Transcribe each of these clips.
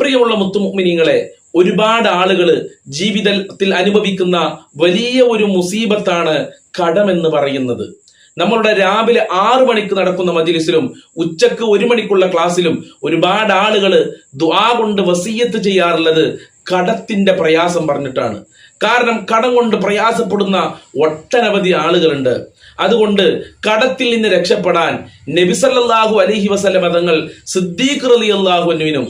പ്രിയമുള്ള മുത്തുമുമിനിങ്ങളെ ഒരുപാട് ആളുകൾ ജീവിതത്തിൽ അനുഭവിക്കുന്ന വലിയ ഒരു മുസീബത്താണ് കടമെന്ന് പറയുന്നത്. നമ്മളുടെ രാവിലെ ആറു മണിക്ക് നടക്കുന്ന മജിലിസിലും ഉച്ചയ്ക്ക് ഒരു മണിക്കുള്ള ക്ലാസ്സിലും ഒരുപാട് ആളുകൾ ദ്വാ കൊണ്ട് വസീയത്ത് ചെയ്യാറുള്ളത് കടത്തിന്റെ പ്രയാസം പറഞ്ഞിട്ടാണ്. കാരണം കടം കൊണ്ട് പ്രയാസപ്പെടുന്ന ഒട്ടനവധി ആളുകളുണ്ട്. അതുകൊണ്ട് കടത്തിൽ നിന്ന് രക്ഷപ്പെടാൻ നബിസല്ലാഹു അലഹി വസല്ല മതങ്ങൾ സിദ്ദീഖ് റലി അള്ളാഹുവിനും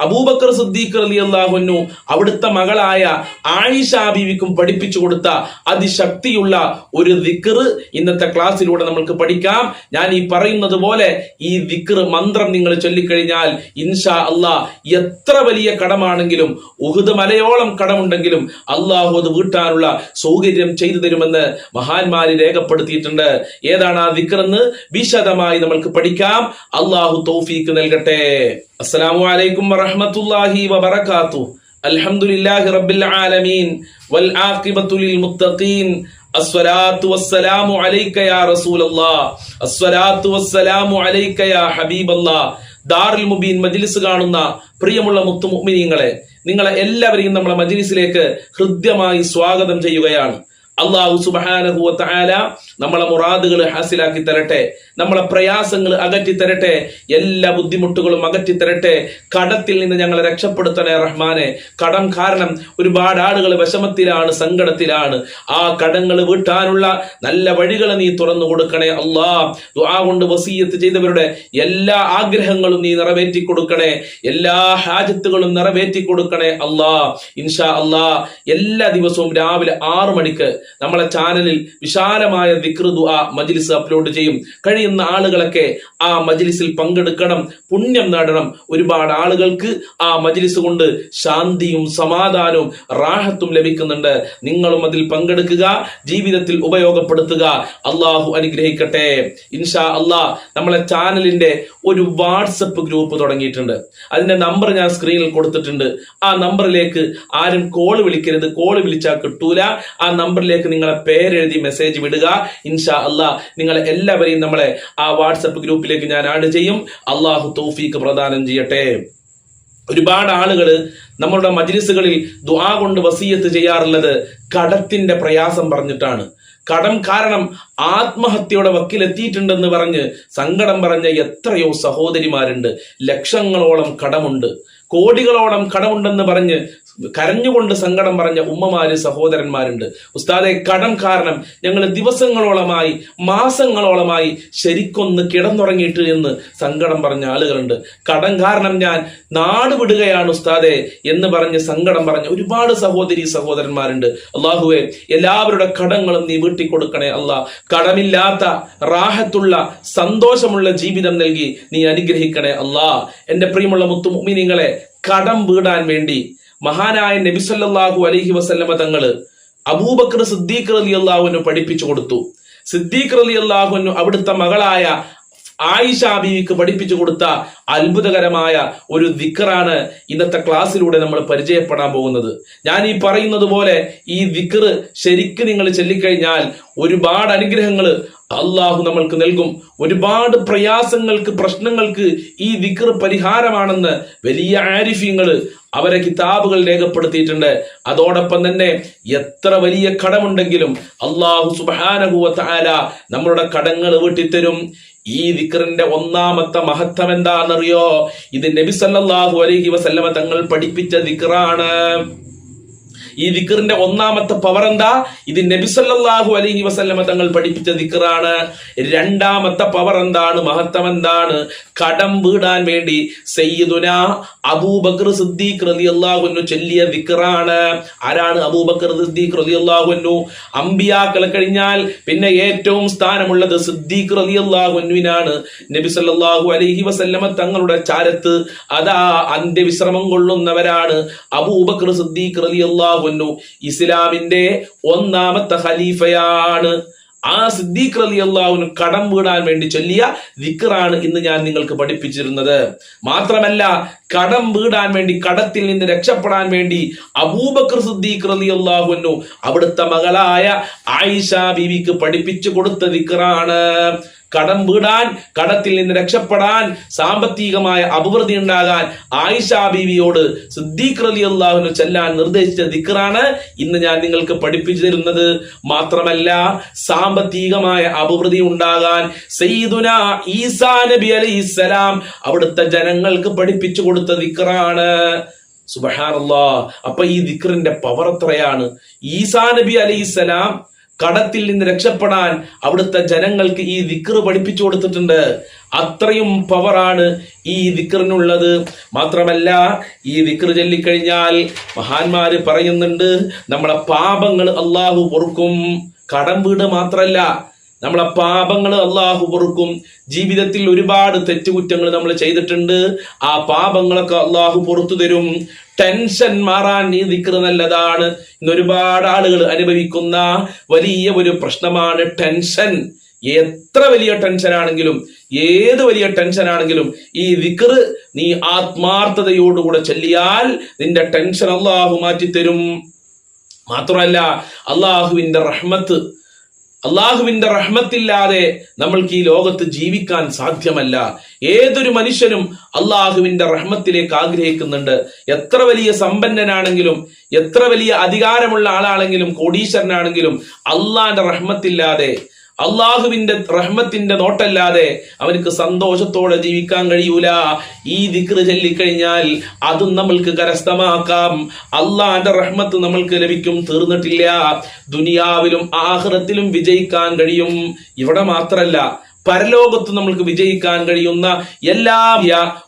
അബൂബക്കർ സിദ്ദീഖ് അലി അള്ളാഹുനു അവിടുത്തെ മകളായ ആയിഷ ബീവിക്കും പഠിപ്പിച്ചു കൊടുത്ത അതിശക്തിയുള്ള ഒരു ദിക്കർ ഇന്നത്തെ ക്ലാസ്സിലൂടെ നമ്മൾക്ക് പഠിക്കാം. ഞാൻ ഈ പറയുന്നത് പോലെ ഈ ദിക്കർ മന്ത്രം നിങ്ങൾ ചൊല്ലിക്കഴിഞ്ഞാൽ ഇൻഷാ അള്ളാ എത്ര വലിയ കടമാണെങ്കിലും ഉഹുദ് മലയോളം കടമുണ്ടെങ്കിലും അള്ളാഹു അത് വീട്ടാനുള്ള സൗകര്യം ചെയ്തു തരുമെന്ന് മഹാന്മാര് രേഖപ്പെടുത്തിയിട്ടുണ്ട്. ഏതാണ് ആ ദിക്കർ എന്ന് വിശദമായി നമ്മൾക്ക് പഠിക്കാം. അള്ളാഹു തൗഫീക്ക് നൽകട്ടെ. അസ്സലാമു അലൈക്കും വറഹ്മത്തുള്ളാഹി വബറകാതുഹു അൽഹംദുലില്ലാഹി റബ്ബിൽ ആലമീൻ. വൽ ആഖിബത്തു ലിൽ മുത്തഖീൻ. അസ്സലാത്തു വസ്സലാമു അലൈക യാ റസൂലല്ലാഹ് അസ്സലാത്തു വസ്സലാമു അലൈക യാ ഹബീബല്ലാഹ് ദാറുൽ മുബീൻ മജ്ലിസ് കാണുന്ന പ്രിയമുള്ള മുത്തു മുഅ്മിനീങ്ങളെ നിങ്ങളെ എല്ലാവരെയും നമ്മളെ മജ്ലിസിലേക്ക് ഹൃദ്യമായി സ്വാഗതം ചെയ്യുകയാണ്. അള്ളാഹു സുബാനഹുവത്തായാല നമ്മളെ മുറാദുകൾ ഹാസിലാക്കി തരട്ടെ നമ്മളെ പ്രയാസങ്ങൾ അകറ്റി തരട്ടെ എല്ലാ ബുദ്ധിമുട്ടുകളും അകറ്റി തരട്ടെ കടത്തിൽ നിന്ന് ഞങ്ങളെ രക്ഷപ്പെടുത്തണേ റഹ്മാനെ. കടം കാരണം ഒരുപാട് ആളുകൾ വിഷമത്തിലാണ് സങ്കടത്തിലാണ്. ആ കടങ്ങൾ വീട്ടാനുള്ള നല്ല വഴികൾ നീ തുറന്നു കൊടുക്കണേ അള്ളാ ദുആ കൊണ്ട് വസീയത്ത് ചെയ്തവരുടെ എല്ലാ ആഗ്രഹങ്ങളും നീ നിറവേറ്റി കൊടുക്കണേ. എല്ലാ ഹാജത്തുകളും നിറവേറ്റി കൊടുക്കണേ അള്ളാ ഇൻഷാ അള്ളാ എല്ലാ ദിവസവും രാവിലെ ആറു മണിക്ക് നമ്മളെ ചാനലിൽ വിശാലമായ ദിക്ർ ആ മജ്ലിസ് അപ്ലോഡ് ചെയ്യും. കഴിയുന്ന ആളുകളൊക്കെ ആ മജ്ലിസിൽ പങ്കെടുക്കണം പുണ്യം നേടണം. ഒരുപാട് ആളുകൾക്ക് ആ മജ്ലിസ് കൊണ്ട് ശാന്തിയും സമാധാനവും റാഹത്തും ലഭിക്കുന്നുണ്ട്. നിങ്ങളും അതിൽ പങ്കെടുക്കുക ജീവിതത്തിൽ ഉപയോഗപ്പെടുത്തുക. അള്ളാഹു അനുഗ്രഹിക്കട്ടെ. ഇൻഷാ അള്ളാഹ് നമ്മളെ ചാനലിന്റെ ഒരു വാട്സപ്പ് ഗ്രൂപ്പ് തുടങ്ങിയിട്ടുണ്ട്. അതിന്റെ നമ്പർ ഞാൻ സ്ക്രീനിൽ കൊടുത്തിട്ടുണ്ട്. ആ നമ്പറിലേക്ക് ആരും കോൾ വിളിക്കരുത്. കോൾ വിളിച്ചാൽ കിട്ടൂല. ആ നമ്പറിലേക്ക് നിങ്ങളെ പേരെഴുതി മെസ്സേജ് വിടുക. ഇൻഷാ അള്ളാ നിങ്ങൾ എല്ലാവരെയും നമ്മളെ ആ വാട്സപ്പ് ഗ്രൂപ്പിലേക്ക് ഞാൻ ആഡ് ചെയ്യും. അള്ളാഹു തൗഫീക്ക് പ്രദാനം ചെയ്യട്ടെ. ഒരുപാട് ആളുകൾ നമ്മളുടെ മജ്ലിസുകളിൽ ദുആ കൊണ്ട് വസീയത്ത് ചെയ്യാറുള്ളത് കടത്തിന്റെ പ്രയാസം പറഞ്ഞിട്ടാണ്. കടം കാരണം ആത്മഹത്യയുടെ വക്കിലെത്തിയിട്ടുണ്ടെന്ന് പറഞ്ഞ് സങ്കടം പറഞ്ഞ എത്രയോ സഹോദരിമാരുണ്ട്. ലക്ഷങ്ങളോളം കടമുണ്ട്. കോടികളോളം കടമുണ്ടെന്ന് പറഞ്ഞ് കരഞ്ഞുകൊണ്ട് സങ്കടം പറഞ്ഞ ഉമ്മമാര് സഹോദരന്മാരുണ്ട്. ഉസ്താദെ കടം കാരണം ഞങ്ങൾ ദിവസങ്ങളോളമായി മാസങ്ങളോളമായി ശരിക്കൊന്ന് കിടന്നുറങ്ങിയിട്ട് എന്ന് സങ്കടം പറഞ്ഞ ആളുകളുണ്ട്. കടം കാരണം ഞാൻ നാട് വിടുകയാണ് ഉസ്താദെ എന്ന് പറഞ്ഞ് സങ്കടം പറഞ്ഞ ഒരുപാട് സഹോദരി സഹോദരന്മാരുണ്ട്. അള്ളാഹുവെ എല്ലാവരുടെ കടങ്ങളും നീ വീട്ടിക്കൊടുക്കണേ കൊടുക്കണേ അല്ലാ കടമില്ലാത്ത റാഹത്തുള്ള സന്തോഷമുള്ള ജീവിതം നൽകി നീ അനുഗ്രഹിക്കണേ അല്ലാ എന്റെ പ്രിയമുള്ള മുത്തുമുമിനിങ്ങളെ കടം വീടാൻ വേണ്ടി മഹാനായ നബിസല്ലാഹു അലഹി വസല്ലമ തങ്ങൾ അബൂബക്കർ സിദ്ദീഖ് അലി അള്ളാഹുവിന് പഠിപ്പിച്ചു കൊടുത്തു. സിദ്ദീഖ് അലി അള്ളാഹുവിന് അവിടുത്തെ മകളായ ആയിഷ ബീവിക്ക് പഠിപ്പിച്ചു കൊടുത്ത അത്ഭുതകരമായ ഒരു ദിക്കറാണ് ഇന്നത്തെ ക്ലാസ്സിലൂടെ നമ്മൾ പരിചയപ്പെടാൻ പോകുന്നത്. ഞാൻ ഈ പറയുന്നത് പോലെ ഈ ദിക്കറ് ശരിക്ക് നിങ്ങൾ ചൊല്ലിക്കഴിഞ്ഞാൽ ഒരുപാട് അനുഗ്രഹങ്ങൾ അള്ളാഹു നമ്മൾക്ക് നൽകും. ഒരുപാട് പ്രയാസങ്ങൾക്ക് പ്രശ്നങ്ങൾക്ക് ഈ ദിക്ർ പരിഹാരമാണെന്ന് വലിയ ആരിഫ്യങ്ങൾ അവരെ കിതാബുകൾ രേഖപ്പെടുത്തിയിട്ടുണ്ട്. അതോടൊപ്പം തന്നെ എത്ര വലിയ കടമുണ്ടെങ്കിലും അള്ളാഹു സുബാനഹുല നമ്മളുടെ കടങ്ങൾ വീട്ടിത്തരും. ഈ വിക്രന്റെ ഒന്നാമത്തെ മഹത്വം എന്താണെന്നറിയോ? ഇത് നബി സല്ലല്ലാഹു അലൈഹി വസല്ലമ തങ്ങൾ പഠിപ്പിച്ച ദിക്കറാണ് ഈ ദിക്കറിന്റെ ഒന്നാമത്തെ പവർ എന്താ? ഇത് നബി സല്ലല്ലാഹു അലൈഹി വസല്ലമ തങ്ങൾ പഠിപ്പിച്ച ദിക്കറാണ് രണ്ടാമത്തെ പവർ എന്താണ്? മഹത്വം എന്താണ്? കടം വീടാൻ വേണ്ടി സയ്യിദുന അബൂബക്കർ സിദ്ദീഖ് റളിയല്ലാഹു അൻഹു ചൊല്ലിയ ദിക്കറാണ് ആരാണ് അബൂബക്കർ സിദ്ദീഖ് റളിയല്ലാഹു അൻഹു? അമ്പിയാക്കളെ കഴിഞ്ഞാൽ പിന്നെ ഏറ്റവും സ്ഥാനമുള്ളത് സിദ്ദീഖ് റളിയല്ലാഹു അൻഹുവിനാണ്. നബി സല്ലല്ലാഹു അലൈഹി വസല്ലമ തങ്ങളുടെ ചാരത്ത് അതാ അന്ത്യവിശ്രമം കൊള്ളുന്നവരാണ് അബൂബക്കർ സിദ്ദീഖ് റളിയല്ലാഹു അൻഹു ഇസ്ലാമിന്റെ ഒന്നാമത്തെ ഖലീഫയാണ്. ആ സിദ്ദീഖ് അലി അള്ളാഹുവിന് കടം വീടാൻ വേണ്ടി ചൊല്ലിയ ദിക്റാണ് ഇന്ന് ഞാൻ നിങ്ങൾക്ക് പഠിപ്പിച്ചിരുന്നത്. മാത്രമല്ല കടം വീടാൻ വേണ്ടി കടത്തിൽ നിന്ന് രക്ഷപ്പെടാൻ വേണ്ടി അബൂബക്കർ സിദ്ദീഖ് അലി അള്ളാഹുവിനു അവിടുത്തെ മകളായ ആയിഷ ബീവിക്ക് പഠിപ്പിച്ചു കൊടുത്ത ദിക്റാണ്. കടം വീടാൻ കടത്തിൽ നിന്ന് രക്ഷപ്പെടാൻ സാമ്പത്തികമായ അഭിവൃദ്ധി ഉണ്ടാകാൻ ആയിഷാ ബീവിയോട് സിദ്ദീഖ് അലി അള്ളാഹുവിന് ചെല്ലാൻ നിർദ്ദേശിച്ച ദിക്റാണ് ഇന്ന് ഞാൻ നിങ്ങൾക്ക് പഠിപ്പിച്ചു തരുന്നത്. മാത്രമല്ല സാമ്പത്തികമായ അഭിവൃദ്ധി ഉണ്ടാകാൻ സയ്യിദുന ഈസാ നബി അലൈഹിസ്സലാം അവിടുത്തെ ജനങ്ങൾക്ക് പഠിപ്പിച്ചു കൊടുത്ത ദിക്റാണ്. സുബഹാനല്ലാ അപ്പൊ ഈ ദിക്റിന്റെ പവർ എത്രയാണ്? ഈസാ നബി അലൈഹിസ്സലാം കടത്തിൽ നിന്ന് രക്ഷപ്പെടാൻ അവിടുത്തെ ജനങ്ങൾക്ക് ഈ ദിക്റ് പഠിപ്പിച്ചു കൊടുത്തിട്ടുണ്ട്. അത്രയും പവറാണ് ഈ ദിക്റിനുള്ളത് മാത്രമല്ല ഈ ദിക്റ് ചൊല്ലിക്കഴിഞ്ഞാൽ മഹാന്മാര് പറയുന്നുണ്ട് നമ്മളെ പാപങ്ങൾ അള്ളാഹു പൊറുക്കും. കടം വീട് മാത്രല്ല നമ്മളെ പാപങ്ങൾ അള്ളാഹു പൊറുക്കും ജീവിതത്തിൽ ഒരുപാട് തെറ്റുകുറ്റങ്ങൾ നമ്മൾ ചെയ്തിട്ടുണ്ട്. ആ പാപങ്ങളൊക്കെ അള്ളാഹു പുറത്തു തരും. ടെൻഷൻ മാറാൻ ഈ ദിക്ർ നല്ലതാണ്. ഇന്ന് ഒരുപാട് ആളുകൾ അനുഭവിക്കുന്ന വലിയ ഒരു പ്രശ്നമാണ് ടെൻഷൻ. എത്ര വലിയ ടെൻഷൻ ആണെങ്കിലും ഏത് വലിയ ടെൻഷൻ ആണെങ്കിലും ഈ വിക്ർ നീ ആത്മാർത്ഥതയോടുകൂടെ ചൊല്ലിയാൽ നിന്റെ ടെൻഷൻ അള്ളാഹു മാറ്റിത്തരും. മാത്രമല്ല അള്ളാഹുവിന്റെ റഹ്മത്ത് അള്ളാഹുവിന്റെ റഹ്മത്തില്ലാതെ നമ്മൾക്ക് ഈ ലോകത്ത് ജീവിക്കാൻ സാധ്യമല്ല. ഏതൊരു മനുഷ്യനും അള്ളാഹുവിന്റെ റഹ്മത്തിലേക്ക് ആഗ്രഹിക്കുന്നുണ്ട്. എത്ര വലിയ സമ്പന്നനാണെങ്കിലും എത്ര വലിയ അധികാരമുള്ള ആളാണെങ്കിലും കോടീശ്വരനാണെങ്കിലും അള്ളാന്റെ റഹ്മത്തില്ലാതെ അള്ളാഹുവിന്റെ റഹ്മത്തിന്റെ നോട്ടല്ലാതെ അവനക്ക് സന്തോഷത്തോടെ ജീവിക്കാൻ കഴിയൂല. ഈ ദിക്റ് ചൊല്ലിക്കഴിഞ്ഞാൽ അതും നമ്മൾക്ക് കരസ്ഥമാക്കാം. അള്ളാന്റെ റഹ്മത്ത് നമ്മൾക്ക് ലഭിക്കും തീർന്നിട്ടില്ല. ദുനിയാവിലും ആഹ്റത്തിലും വിജയിക്കാൻ കഴിയും. ഇവിടെ മാത്രല്ല പരലോകത്ത് നമ്മൾക്ക് വിജയിക്കാൻ കഴിയുന്ന എല്ലാ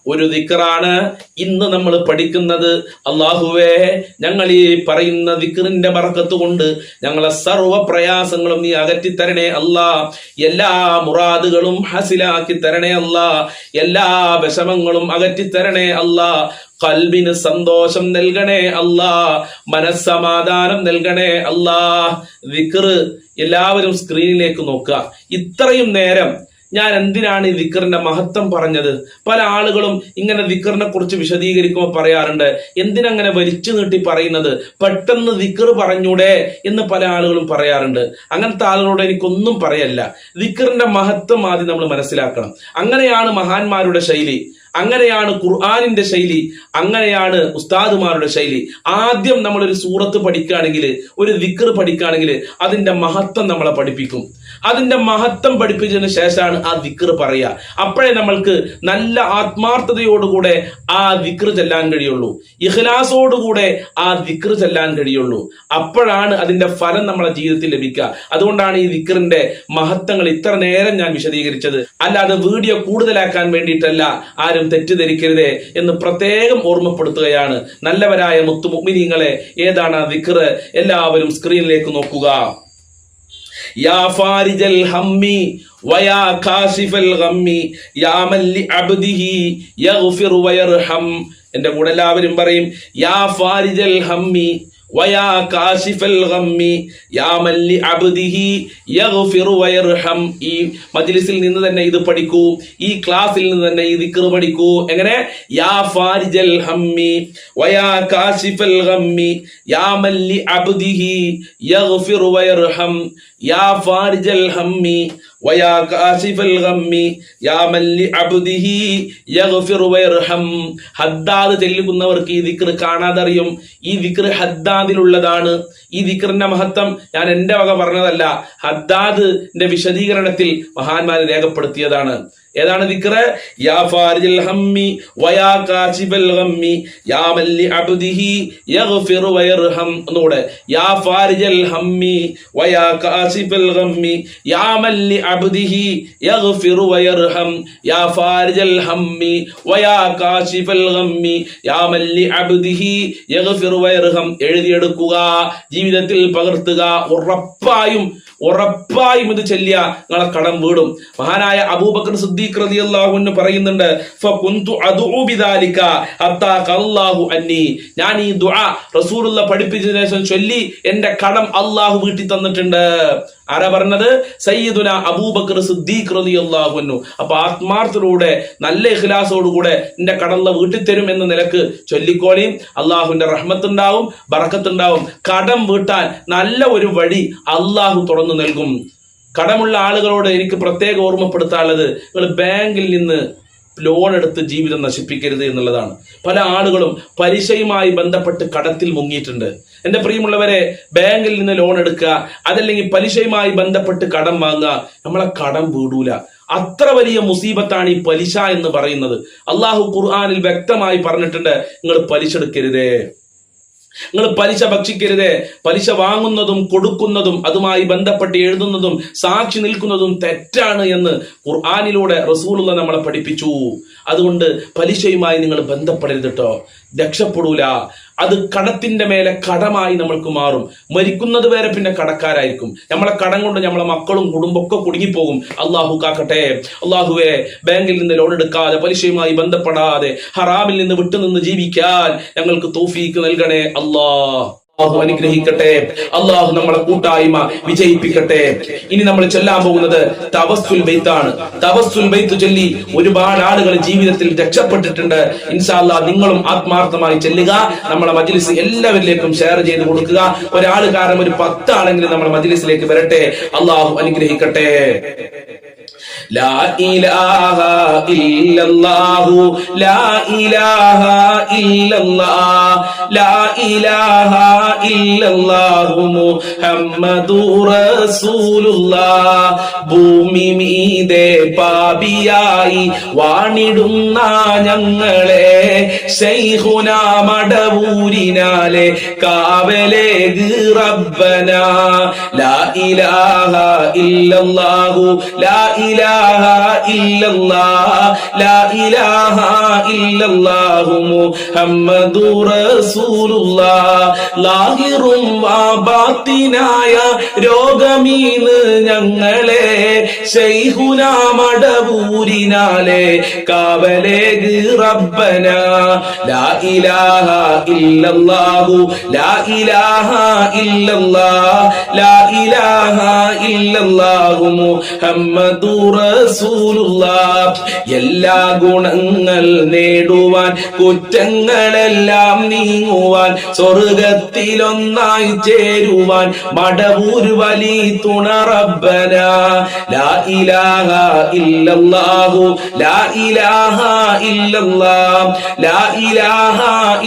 ഒരു ദിക്കറാണ് ഇന്ന് നമ്മൾ പഠിക്കുന്നത്. അള്ളാഹുവേ ഞങ്ങൾ ഈ പറയുന്ന ദിക്കറിന്റെ മറക്കത്ത് കൊണ്ട് ഞങ്ങളെ സർവ പ്രയാസങ്ങളും നീ അകറ്റി തരണേ അല്ലാ. എല്ലാ മുറാദുകളും ഹസിലാക്കി തരണേ അല്ലാ. എല്ലാ വിഷമങ്ങളും അകറ്റി തരണേ അല്ലാ. കൽബിന് സന്തോഷം നൽകണേ അല്ലാ. മനസ്സമാധാനം നൽകണേ അല്ലാ. വിക്ർ എല്ലാവരും സ്ക്രീനിലേക്ക് നോക്കുക. ഇത്രയും നേരം ഞാൻ എന്തിനാണ് ഈ ദിക്കറിന്റെ മഹത്വം പറഞ്ഞത്? പല ആളുകളും ഇങ്ങനെ ദിക്കറിനെ കുറിച്ച് വിശദീകരിക്കുമ്പോൾ പറയാറുണ്ട് എന്തിനങ്ങനെ വലിച്ചു നീട്ടി പറയുന്നത്? പെട്ടെന്ന് ദിക്കർ പറഞ്ഞൂടെ എന്ന് പല ആളുകളും പറയാറുണ്ട്. അങ്ങനത്തെ ആളുകളോട് എനിക്കൊന്നും പറയല്ല. ദിക്കറിന്റെ മഹത്വം ആദ്യം നമ്മൾ മനസ്സിലാക്കണം. അങ്ങനെയാണ് മഹാന്മാരുടെ ശൈലി അങ്ങനെയാണ് ഖുർആാനിന്റെ ശൈലി അങ്ങനെയാണ് ഉസ്താദുമാരുടെ ശൈലി. ആദ്യം നമ്മൾ ഒരു സൂറത്ത് പഠിക്കുകയാണെങ്കിൽ ഒരു ദിക്ർ പഠിക്കുകയാണെങ്കിൽ അതിന്റെ മഹത്വം നമ്മളെ പഠിപ്പിക്കും. അതിന്റെ മഹത്വം പഠിപ്പിച്ചതിന് ശേഷമാണ് ആ ദിക്ർ പറയുക. അപ്പോഴേ നമ്മൾക്ക് നല്ല ആത്മാർത്ഥതയോടുകൂടെ ആ ദിക്ർ ചെല്ലാൻ കഴിയുള്ളൂ. ഇഖ്ലാസോടുകൂടെ ആ ദിക്ർ ചെല്ലാൻ കഴിയുള്ളൂ. അപ്പോഴാണ് അതിന്റെ ഫലം നമ്മളെ ജീവിതത്തിൽ ലഭിക്കുക. അതുകൊണ്ടാണ് ഈ ദിക്റിന്റെ മഹത്വങ്ങൾ ഇത്ര നേരം ഞാൻ വിശദീകരിച്ചത്. അല്ലാതെ വീഡിയോ കൂടുതലാക്കാൻ വേണ്ടിയിട്ടല്ല ആരും തെറ്റിദ്ധരിക്കരുതേ എന്ന് പ്രത്യേകം ഓർമ്മപ്പെടുത്തുകയാണ്. നല്ലവരായ മുത്തു മുഗ്മിനീങ്ങളെ ഏതാണ് ആ ദിക്ർ? എല്ലാവരും സ്ക്രീനിലേക്ക് നോക്കുക. എന്റെ കൂടെ എല്ലാവരും പറയും വയാ കാശിഫൽ ഗമ്മി യാ മല്ലി അബ്ദിഹി യഗ്ഫിറു വയർഹം. ഈ മജ്ലിസിൽ നിന്ന് തന്നെ ഇത് പഠിക്കൂ ഈ ക്ലാസ്സിൽ നിന്ന് തന്നെ ഈ ദിക്ർ പഠിക്കൂ. എങ്ങനെ? യാ ഫാരിജൽ ഹമ്മി വയാ കാശിഫൽ ഗമ്മി യാ മല്ലി അബ്ദിഹി യഗ്ഫിറു വയർഹം. യാ ഫാരിജൽ ഹമ്മി ഹദ്ദാദ് ചെല്ലുന്നവർക്ക് ഈ ദിക്ർ കാണാതറിയും. ഈ ദിക്ർ ഹദ്ദാദിലുള്ളതാണ്. ഈ ദിക്റിന്റെ മഹത്വം ഞാൻ എന്റെ വക പറഞ്ഞതല്ല. ഹദ്ദാദിന്റെ വിശദീകരണത്തിൽ മഹാന്മാരെ രേഖപ്പെടുത്തിയതാണ്. ഏതാണ് യാ ഫാരിജൽ ഹമ്മി യാ മല്ലി അബ്ദിഹി ഒന്നുകൂടെ. യാ ഫാരിജൽ ഹമ്മി യാ മല്ലി അബ്ദിഹി വയർഹം. യാ ഫാരിജൽ ഹമ്മി യാ മല്ലി അബ്ദിഹി വയർഹം. എഴുതിയെടുക്കുക ജീവിതത്തിൽ പകർത്തുക ഉറപ്പായും ഉറപ്പായും ഇത് ചെല്ലിയ നിങ്ങളെ കടം വീടും. മഹാനായ അബൂബക്കർ സിദ്ദീഖ് റളിയല്ലാഹു അൻഹു പറയുന്നുണ്ട് അന്നി. ഞാൻ ഈ ദുആ റസൂലുള്ള പഠിപ്പിച്ചതിനു ശേഷം ചൊല്ലി എന്റെ കടം അള്ളാഹു വീട്ടി തന്നിട്ടുണ്ട് ആരാ പറഞ്ഞത്? സയ്യിദുന അബൂബക്കർ സിദ്ദീഖ് റളിയല്ലാഹു അൻഹു. അപ്പൊ ആത്മാർത്ഥതയോടെ നല്ല ഇഖ്ലാസോടുകൂടെ എന്റെ കടള്ള വീട്ടിൽ തരും എന്ന നിലയ്ക്ക് ചൊല്ലിക്കോളിയും അള്ളാഹുവിന്റെ റഹ്മത്തുണ്ടാവും ബറക്കത്തുണ്ടാവും. കടം വീട്ടാൻ നല്ല ഒരു വഴി അള്ളാഹു തുറന്നു നൽകും. കടമുള്ള ആളുകളോട് എനിക്ക് പ്രത്യേക ഓർമ്മപ്പെടുത്താനുള്ളത് നിങ്ങൾ ബാങ്കിൽ നിന്ന് ലോൺ എടുത്ത് ജീവിതം നശിപ്പിക്കരുത് എന്നുള്ളതാണ്. പല ആളുകളും പലിശയുമായി ബന്ധപ്പെട്ട് കടത്തിൽ മുങ്ങിയിട്ടുണ്ട്. എന്റെ പ്രിയമുള്ളവരെ ബാങ്കിൽ നിന്ന് ലോൺ എടുക്കുക അതല്ലെങ്കിൽ പലിശയുമായി ബന്ധപ്പെട്ട് കടം വാങ്ങുക നമ്മളെ കടം വീടൂല. അത്ര വലിയ മുസീബത്താണ് ഈ പലിശ എന്ന് പറയുന്നത്. അള്ളാഹു ഖുർആാനിൽ വ്യക്തമായി പറഞ്ഞിട്ടുണ്ട് നിങ്ങൾ പലിശ എടുക്കരുതേ. നിങ്ങൾ പലിശ ഭക്ഷിക്കരുതേ. പലിശ വാങ്ങുന്നതും കൊടുക്കുന്നതും അതുമായി ബന്ധപ്പെട്ട് എഴുതുന്നതും സാക്ഷി നിൽക്കുന്നതും തെറ്റാണ് എന്ന് ഖുർആാനിലൂടെ റസൂലുള്ള നമ്മളെ പഠിപ്പിച്ചു. അതുകൊണ്ട് പലിശയുമായി നിങ്ങൾ ബന്ധപ്പെടരുത് കേട്ടോ രക്ഷപ്പെടൂല. അത് കടത്തിന്റെ മേലെ കടമായി നമ്മൾക്ക് മാറും. മരിക്കുന്നത് വരെ പിന്നെ കടക്കാരായിരിക്കും. നമ്മളെ കടം കൊണ്ട് നമ്മളെ മക്കളും കുടുംബമൊക്കെ കുടുങ്ങിപ്പോകും. അള്ളാഹു കാക്കട്ടെ. അള്ളാഹുവെ ബാങ്കിൽ നിന്ന് ലോൺ എടുക്കാതെ പലിശയുമായി ബന്ധപ്പെടാതെ ഹറാമിൽ നിന്ന് വിട്ടുനിന്ന് ജീവിക്കാൻ ഞങ്ങൾക്ക് തോഫീക്ക് നൽകണേ. അല്ലാ അള്ളാഹു അനുഗ്രഹിക്കട്ടെ. അള്ളാഹു നമ്മളെ കൂട്ടായ്മ വിജയിപ്പിക്കട്ടെ. ഇനി നമ്മൾ ചൊല്ലാൻ പോകുന്നത് തവസ്സുൽ ബൈത്താണ്. തവസ്സുൽ ബൈത്ത് ചൊല്ലി ഒരുപാട് ആളുകൾ ജീവിതത്തിൽ രക്ഷപ്പെട്ടിട്ടുണ്ട്. ഇൻഷാല്ല നിങ്ങളും ആത്മാർത്ഥമായി ചെല്ലുക. നമ്മളെ മജ്ലിസ് എല്ലാവരിലേക്കും ഷെയർ ചെയ്ത് കൊടുക്കുക. ഒരാൾ കാരണം ഒരു പത്താണെങ്കിലും നമ്മളെ മജ്ലിസിലേക്ക് വരട്ടെ. അള്ളാഹു അനുഗ്രഹിക്കട്ടെ. ലാ ഇലാഹ ലാ ഇലാഹ ഇല്ലല്ലാഹ് ലാ ഇലാഹ ഭൂമി മീതെ പാപിയായി വാണിടുന്ന ഞങ്ങളെ ശൈഖുന മടവൂരിനാലെ കാവലേ ലാ ഇലാഹ ഇല്ലാഹു ലാ ഇലാഹ ലാഹിറും വാബാത്തിനായ രോഗമീന്ന് ഞങ്ങളെ ശൈഹുന മടവൂരിനാലെ കാവലേ റബ്ബന. ലാ ഇലാഹ ഇല്ലല്ലാഹു ലാ ഇലാഹ ഇല്ലല്ലാഹ് ലാ ഇലാഹ ഇല്ലല്ലാഹു മുഹമ്മദു റസൂലുള്ളാഹ് എല്ലാ ഗുണങ്ങൾ നേടുവാൻ കുറ്റങ്ങളെല്ലാം നീങ്ങുവാൻ സ്വർഗത്തിലൊന്നായി ചേരുവാൻ മടവൂർ വലി തുണ റബ്ബന. ലാ ഇലാഹ ഇല്ലല്ലാഹു ലാ ഇലാഹ ലാ ഇലാഹ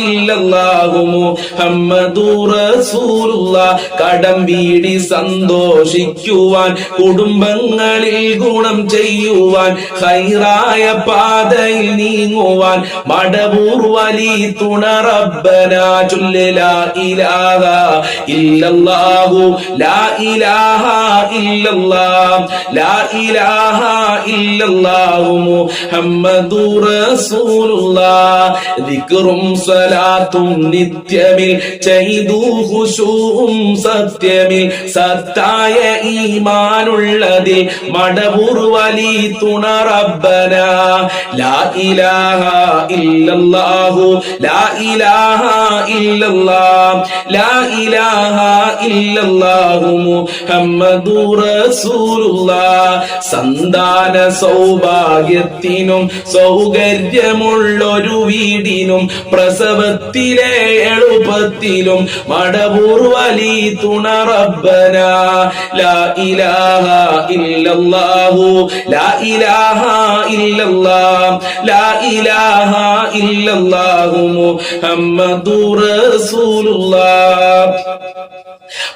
ഇല്ലല്ലാഹു കടം വീടി സന്തോഷിക്കുവാൻ കുടുംബങ്ങളിൽ ഗുണം ചെയ്യുവാൻ ഹൈറായ പാതയിൽ നീങ്ങുവാൻ മടപൂർവലി വലി തുണ റബ്ബന ചൊല്ല് ലാ ഇലാഹ ഇല്ലല്ലാഹു ലാ ഇലാഹ ഇല്ലല്ലാഹ് ലാ ഇലാഹ ഇല്ലല്ലാഹു മുഹമ്മദു നിത്യമിൽ സത്യമിൽ സത്തായ ഈമാനുള്ളതിൽ സന്താന സൗഭാഗ്യത്തിനും സൗകര്യമുള്ളൊരു വീടിനും പ്രസവത്തിലെ എളുപ്പത്തിലും മടപൂർവലി തുണറബന ലാ ഇലാഹ ഇല്ലല്ലാഹു ലാ ഇലാഹ ഇല്ലല്ലാഹ് ലാ ഇലാഹ ഇല്ലല്ലാഹു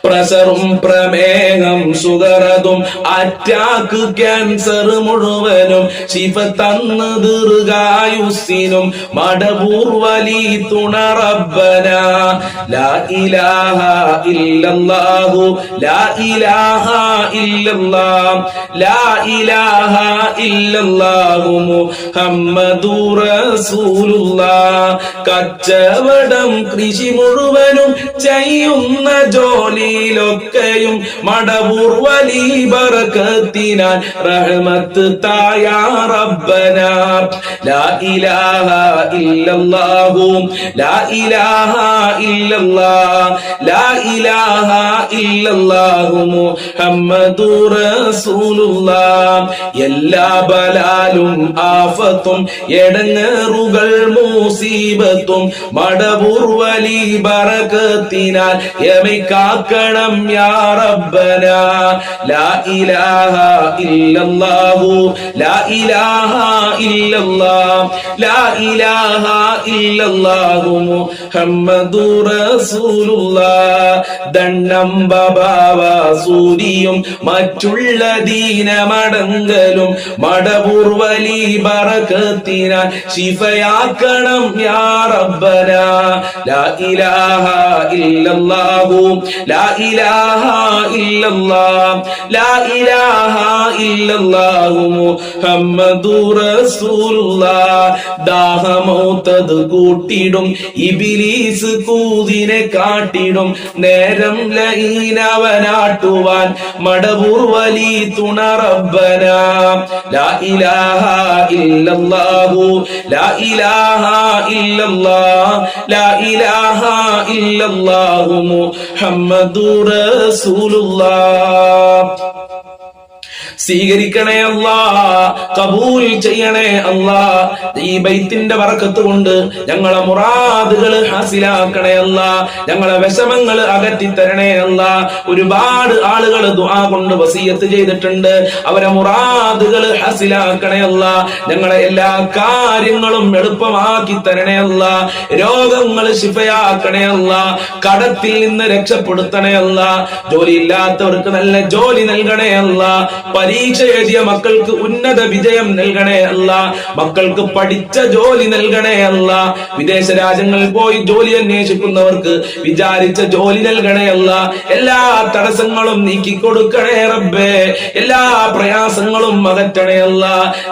പ്രഷറും പ്രമേഹം ഷുഗറതും അറ്റാക്ക് ക്യാൻസർ മുഴുവനും ശിഫ തന്ന് ദീർഘായുസിനും മടപൂർവലി തുണറബന ലാ ഇലാഹ ഇല്ലല്ലാഹു ലാ ഇലാഹ ഇല്ലല്ലാഹ് ലാ ഇലാഹ ഇല്ലല്ലാഹു മുഹമ്മദു റസൂലുള്ളാ. കച്ചവടം കൃഷി മുഴുവനും ചെയ്യുന്ന ജോലിയിലൊക്കെയും മടപൂർവലി വലി ബർക്കത്തിനാൽ റഹ്മത്ത് തായ റബ്ബന. ലാ ഇലാഹ ഇല്ലല്ലാഹു ലാ ഇലാഹ ഇല്ലല്ലാ ലാ ഇലാഹ ഇല്ലല്ലാഹു മുഹമ്മദു റസൂലുള്ളാഹ് എല്ലാ ബലാലും ആഫത്തും എടങ്ങേറുകൾ മൂസീബത്തും മടപൂർവലി ബറകത്തിനാൽ ബറക്കത്തിനാൽ കടമൈക്കാക്കണം യാ റബ്ബന. ലാ ഇലാഹ ഇല്ലല്ലാഹു ലാ ഇലാഹ ഇല്ലല്ലാഹ് ലാ ഇലാഹ ഇല്ലല്ലാഹു മുഹമ്മദുർ റസൂലുള്ള. ദണ്ണം ബബാവ സൂരിയും മറ്റുള്ള ദീനമടങ്കലും മടപൂർ വലി ബറക്കത്തിനാൽ ശിഫയാക്കണം യാ റബ്ബന. ലാ ഇലാഹ ഇല്ലല്ലാഹു. ലാ ഇലാഹ ഇല്ലല്ലാഹ് ലാ ഇലാഹ ഇല്ലല്ലാഹു മുഹമ്മദു റസൂലുള്ള. ദാഹമൗത്തത് കൂട്ടിടും ഇബിലീസ് കൂതിനെ കാട്ടിടും. നേരം ലൈനവനാട്ടുവാൻ മടവൂർ വലി തുണ റബ്ബന ലാ ഇലാഹ ലാ ഇലാഹ ഇല്ലല്ലാഹ് ലാ ഇലാഹ ഇല്ലല്ലാഹു റസൂലുള്ളാഹ് സ്വീകരിക്കണേ അല്ലാ കബൂൽ ചെയ്യണേ അല്ലാ. ഈ ബൈത്തിന്റെ വറക്കത്ത് കൊണ്ട് ഞങ്ങളെ മുറാദുകൾ ഹാസിലാക്കണേ അല്ല. ഞങ്ങളെ വിഷമങ്ങൾ അകറ്റി തരണേ അല്ല. ഒരുപാട് ആളുകൾ ദുആ കൊണ്ട് വസീയത്ത് ചെയ്തിട്ടുണ്ട്. അവരെ മുറാദുകൾ ഹാസിലാക്കണേ അല്ല. ഞങ്ങളെ എല്ലാ കാര്യങ്ങളും എളുപ്പമാക്കി തരണേ അല്ല. രോഗങ്ങൾ ശിഫയാക്കണേ അല്ല. കടത്തിൽ നിന്ന് രക്ഷപ്പെടുത്തണേ അല്ല. ജോലി ഇല്ലാത്തവർക്ക് നല്ല ജോലി നൽകണേ അല്ല. പരീക്ഷ എഴുതിയ മക്കൾക്ക് ഉന്നത വിജയം നൽകണേ അല്ല. മക്കൾക്ക് പഠിച്ച ജോലി നൽകണേ അല്ല. വിദേശ രാജ്യങ്ങളിൽ പോയി ജോലി അന്വേഷിക്കുന്നവർക്ക് വിചാരിച്ച ജോലി നൽകണേ അല്ല. എല്ലാ തടസ്സങ്ങളും നീക്കി കൊടുക്കണേ റബ്ബേ. എല്ലാ പ്രയാസങ്ങളും അകറ്റണേ അല്ല.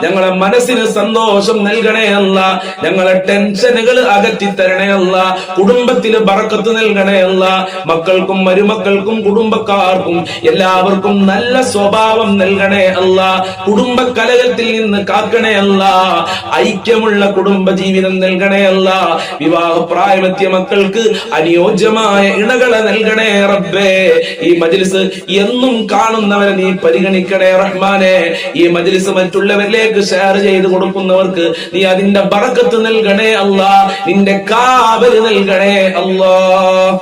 ഞങ്ങളെ മനസ്സിന് സന്തോഷം നൽകണേ അല്ല. ഞങ്ങളെ ടെൻഷനുകൾ അകറ്റി തരണേ അല്ല. കുടുംബത്തിന് ബറക്കത്ത് നൽകണേ അല്ല. മക്കൾക്കും മരുമക്കൾക്കും കുടുംബക്കാർക്കും എല്ലാവർക്കും നല്ല സ്വഭാവം നൽകണേ അല്ല. കുടുംബ കലകത്തിൽ നിന്ന് കാക്കണേ അല്ല. ഐക്യമുള്ള കുടുംബ ജീവിതം നൽകണേ അല്ല. വിവാഹ പ്രായമെത്തിയ മക്കൾക്ക് അനുയോജ്യമായ ഇണകളെ നൽകണേ റബ്ബേ. ഈ മജ്ലിസ് എന്നും കാണുന്നവരെ നീ പരിഗണിക്കണേ റഹ്മാനെ. ഈ മജ്ലിസ് മറ്റുള്ളവരിലേക്ക് ഷെയർ ചെയ്ത് കൊടുക്കുന്നവർക്ക് നീ അതിന്റെ ബറക്കത്ത് നൽകണേ അല്ല. നിന്റെ കാവൽ നൽകണേ അല്ലാ.